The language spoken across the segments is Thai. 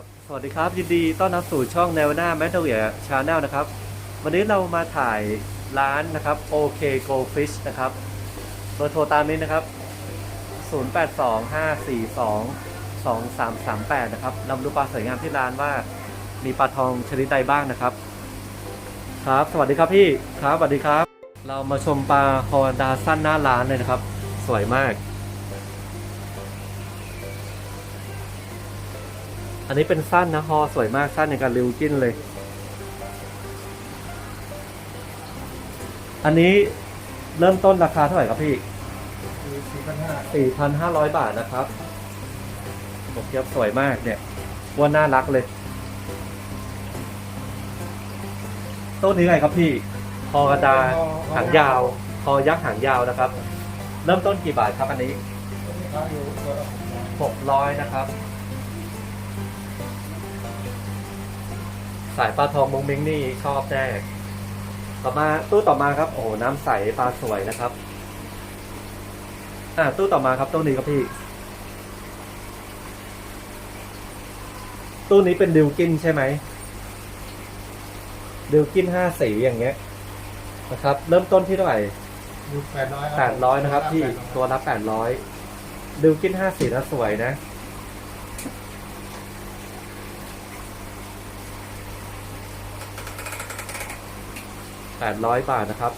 ครับสวัสดีครับ ยินดีต้อนรับสู่ช่องแนวหน้าแมทเทียชาแนลนะครับ วันนี้เรามาถ่ายร้านนะครับ OK Go Fish นะครับเบอร์โทรตามนี้นะครับ 0825422338 นะครับเรามาดูปลาสวยงามที่ร้านว่ามีปลาทองชนิดใดบ้างนะครับ ครับ สวัสดีครับพี่ครับสวัสดีครับ เรามาชมปลาฮอดาสั้นหน้าร้านเลยนะครับ สวยมาก อันนี้เป็นสั้นนะฮอสวยมากสั้นในการริวกินเลย อันนี้เริ่มต้นราคาเท่าไหร่ครับพี่สี่พันห้า4,500บาทนะครับบกเทียบสวยมากเนี่ยว่าน่ารักเลย ต้นนี้ไงครับพี่ คอกระดาหางยาว คอยักษ์หางยาวนะครับ เริ่มต้นกี่บาทครับอันนี้ขายอยู่ตัวละหกร้อย600นะครับ สายปลาทองมงมิงนี่ชอบแน่ต่อมาตู้ต่อมาครับ โอ้โหน้ำใสปลาสวยนะครับ อ่า ตู้ต่อมาครับตู้นี้ครับพี่ ตู้นี้เป็นดิวกินใช่ไหมดิวกินห้าสีอย่างเงี้ย นะครับ เริ่มต้นที่เท่าไหร่อยู่แปดร้อยแปดร้อยนะครับ พี่ตัวละแปดร้อยดิวกินห้าสีนะสวยนะ แปดร้อยบาทนะครับ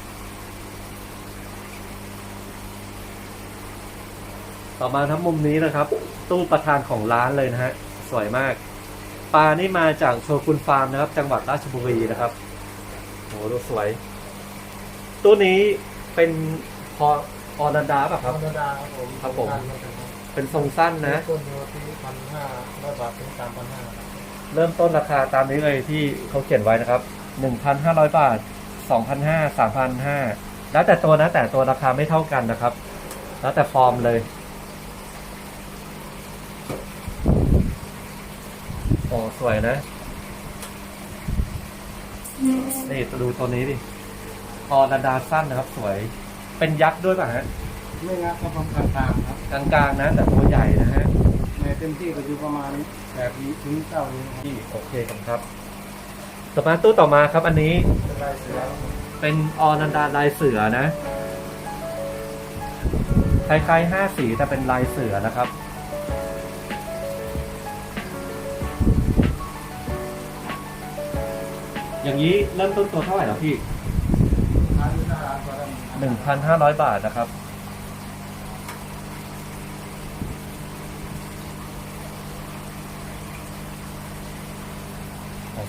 ต่อมาทั้งมุมนี้นะครับ ตู้ประธานของร้านเลยนะฮะ สวยมาก ปลานี่มาจากโชกุนฟาร์มนะครับ จังหวัดราชบุรีนะครับโหดูสวย ตู้นี้เป็นพอออนันดาป่ะคครัรับบธรรมดาครับผมครับผมสั้นๆครับเป็นทรงสั้นนะ ต้นอยู่ที่พันห้าร้อยบาทถึงสามพันห้าเริ่มต้นราคาตามนี้เลยที่เขาเขียนไว้นะครับ 1,500 บาท 2,500 3,500 แล้วแต่ตัวนะแต่ตัวราคาไม่เท่ากันนะครับ แล้วแต่ฟอร์มเลย โอ้ สวยนะนี่ดูตัวนี้ดิออนาดาสั้นนะครับ สวย เป็นยักษ์ด้วยป่ะฮะ ไม่งักก็ประมาณกลางๆครับกลางๆนะ แต่ตัวใหญ่นะฮะในเต็มที่ก็อยู่ประมาณแบบนี้ถึงเก้านิ้วครับ ที่โอเคกันครับ ต่อมาตู้ต่อมาครับอันนี้เป็นออนันดาลายเสือนะคล้ายๆห้าสีแต่เป็นลายเสือนะครับ อย่างนี้เริ่มต้นตัวเท่าไหร่แล้วพี่หนึ่งพันห้าร้อยบาทนะครับ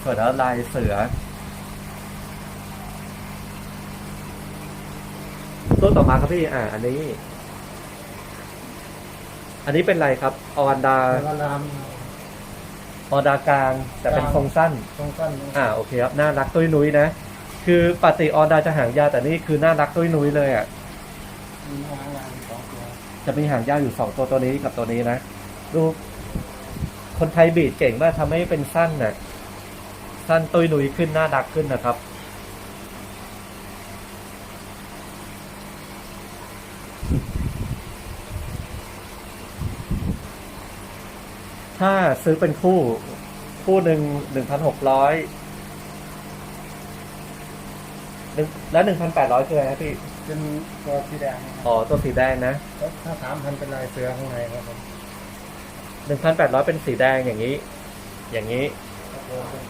ของเสือแล้วลายเสือตัวต่อมาครับพี่ อ่า อันนี้ อันนี้เป็นอะไรครับออนดาแต่ว่ารามออนดากลาง แต่เป็นทรงสั้น ตรงสั้นอ่าโอเคครับน่ารักตุ้ยนุ้ยนะ คือปกติออนดาจะหางยาวแต่นี่คือน่ารักตุ้ยนุ้ยเลยอะ มีหางยาวสองตัวจะมีหางยาวอยู่สองตัวตัวนี้กับตัวนี้นะ ดู คนไทยบีดเก่งมากทำให้เป็นสั้นน่ะ สั้นตุยหนุยขึ้นน่ารักขึ้นนะครับ ถ้าซื้อเป็นคู่ คู่หนึ่งหนึ่งพันหกร้อยและหนึ่งพันแปดร้อยคืออะไรครับพี่ เป็นตัวสีแดงนะครับอ๋อ ตัวสีแดงนะถ้าสามพันเป็นลายเสือข้างในครับผมหนึ่งพันแปดร้อยเป็นสีแดงอย่างนี้ อย่างนี้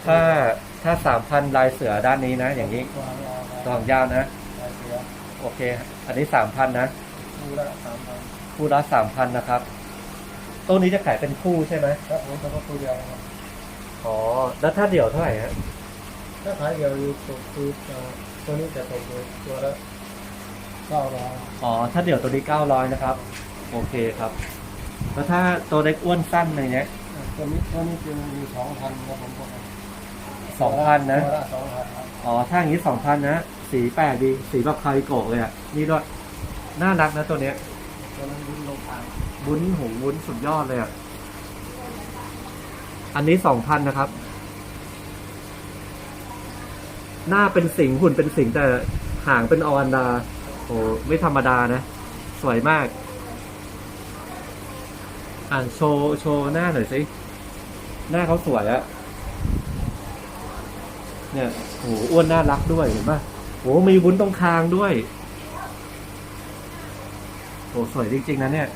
ถ้าถ้าสามพันลายเสือด้านนี้นะ อย่างนี้ตัวหางยาวตัวหางยาวนะลายเสือโอเค อันนี้สามพันนะ คู่ละสามพันคู่ละสามพันนะครับตัวนี้จะขายเป็นคู่ใช่ไหมครับผมแต่ว่าตัวเดียวนะครับอ๋อ แล้วถ้าเดี่ยวเท่าไหร่ฮะถ้าขายเดียวอยู่ตกคือเอ่อตัวนี้จะตกอยู่ตัวละเก้าร้อยอ๋อ ถ้าเดี่ยวตัวนี้เก้าร้อยนะครับ โอเคครับ แล้วถ้าตัวเล็กอ้วนสั้นอะไรเงี้ยอะ ตัวนี้ตัวนี้จะอยู่สองพันครับผมบอกสองพันนะตัวละสองพันครับอ๋อถ้าอย่างนี้สองพันนะสีแปลกดีสีแบบคาริโกะเลยอะนี่ด้วยน่ารักนะตัวเนี้ยตัวนั้นรุ่นลงทางวุ้นหูวุ้นสุดยอดเลยอะอันนี้สองพันนะครับ หน้าเป็นสิงห์หุ่นเป็นสิงห์แต่หางเป็นอวันดาโอ้ไม่ธรรมดานะ สวยมาก อ่านโชว์โชว์หน้าหน่อยสิ หน้าเขาสวยอะเนี่ยโหอ้วนน่ารักด้วยเห็นป่ะโหมีวุ้นตรงคางด้วยโหสวยจริงๆนะเนี่ย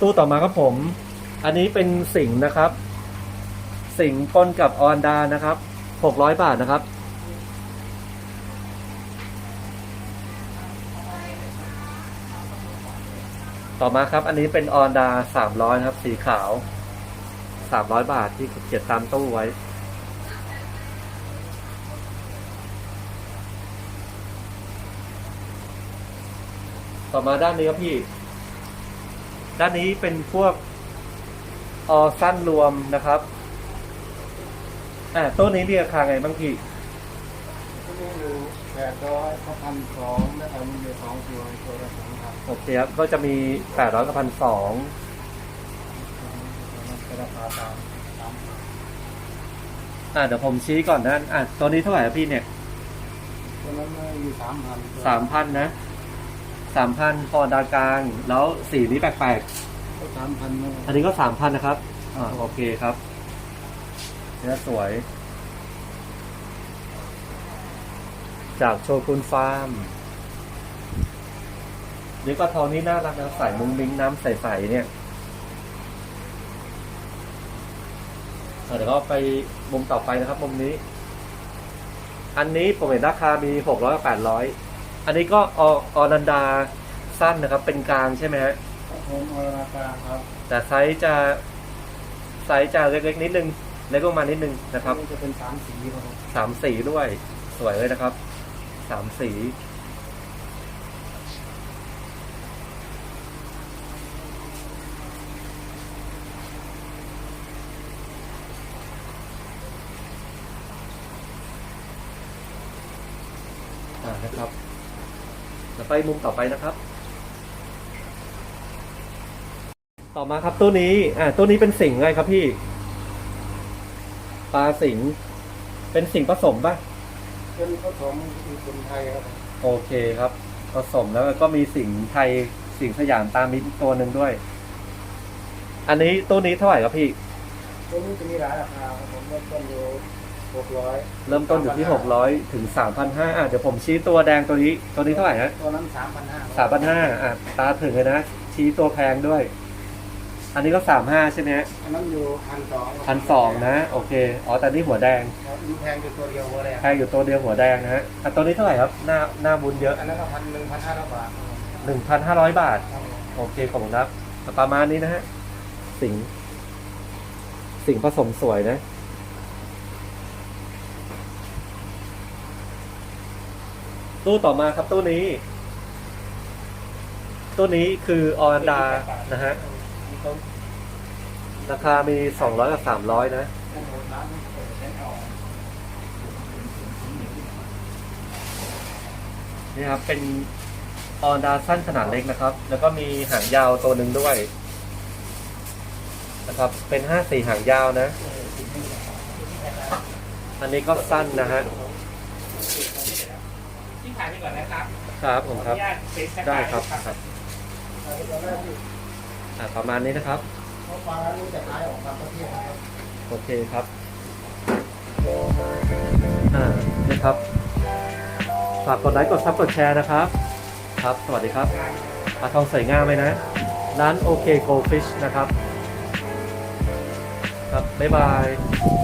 ตู้ต่อมาครับผม อันนี้เป็นสิงนะครับ สิงห์ปนกับออนดานะครับหกร้อยบาทนะครับ ต่อมาครับ อันนี้เป็นออนดาสามร้อยครับ สีขาวสามร้อยบาทที่เขียนตามตู้ไว้ต่อมาด้านนี้ครับพี่ ด้านนี้เป็นพวกออสั้นรวมนะครับ อ่าต้นนี้เรียกราคาไงบ้างพี่ ก็มีอยู่แปดร้อยเขาพันสองนะครับมีอยู่สองตัวตัวละสองพันโอเคครับ ก็จะมีแปดร้อยกับพันสองเป็นราคาตามตามอ่าเดี๋ยวผมชี้ก่อนนะอ่าตัวนี้เท่าไหร่ครับพี่เนี่ยตัวนั้นอยู่สามพันสามพันนะสามพันพอดากลาง แล้วสีนี้แปลกสามพันนะๆอันนี้ก็สามพันนะครับอ่าโอเคครับเนี่ยสวย จากโชกุนฟาร์มเดี๋ยวก็ทองนี้น่ารักนะใส่มุ้งมิ้งน้ำใสๆเนี่ยอะเดี๋ยวก็ไปมุมต่อไปนะครับ มุมนี้ อันนี้ผมเห็นราคามีหกร้อยกับแปดร้อยอันนี้ก็อออนันดาสั้นนะครับ เป็นกลางใช่ไหมฮะผมเอาราคาครับ แต่ไซส์จะไซส์จะเล็กๆนิดนึงเล็กลงมานิดนึงนะครับนี่จะเป็นสามสีครับผมสามสีด้วย สวยเลยนะครับ สามสี อ่านะครับเดี๋ยวไปมุมต่อไปนะครับ ต่อมาครับตัวนี้ อ่าตัวนี้เป็นสิงห์ไงครับพี่ ปลาสิงห์เป็นสิงห์ผสมป่ะ เป็นผสมคือคนไทยครับผมโอเคครับผสมแล้วก็มีสิงห์ไทยสิงห์สยามตามมิตรตัวหนึ่งด้วย อันนี้ตัวนี้เท่าไหร่ครับพี่ ตัวนี้จะมีหลายราคาครับผมเริ่มต้นอยู่หกร้อยเริ่มต้นอยู่ที่หกร้อยถึงสามพันห้าอะเดี๋ยวผมชี้ตัวแดงตัวนี้ ตัวนี้เท่าไหร่ฮะตัวนั้นสามพันห้าสามพันห้าอะตาถึงเลยนะชี้ตัวแพงด้วย อันนี้ก็สามห้าใช่ไหมฮะอันนั้นอยู่พันสองพันสองนะ โอเค อ๋อ แต่นี่หัวแดงมีแพงอยู่ตัวเดียวหัวแรงแพงอยู่ตัวเดียวหัวแดงนะฮะอะตัวนี้เท่าไหร่ครับ หน้า หน้าบุญเยอะอันนั้นก็พันหนึ่งพันห้าร้อยบาทครับผมหนึ่งพันห้าร้อยบาทครับผมโอเค ขอบคุณครับ ประมาณนี้นะฮะ สิงห์สิงห์ผสมสวยนะ ตู้ต่อมาครับตู้นี้ ตู้นี้คือออนดา นะฮะ ราคามีสองร้อยกับสามร้อยนะ นี่ครับ เป็นออนดาสั้นขนาดเล็กนะครับ แล้วก็มีหางยาวตัวหนึ่งด้วย นะครับ เป็นห้าสี่หางยาวนะ อันนี้ก็สั้นนะฮะที่ขายไปก่อนนะครับ ครับผมครับขออนุญาตเซ็นสักได้ลายครับครับ อะประมาณนี้นะครับเพราะปลาร้านี้จะขายออกต่างประเทศนะครับโอเคครับอ่านี่ครับฝากกดไลค์กดซับกดแชร์นะครับ ครับ สวัสดีครับปลาทองสวยงามเลยนะ ร้านโอเคโกฟิชนะครับ ครับ บ๊ายบาย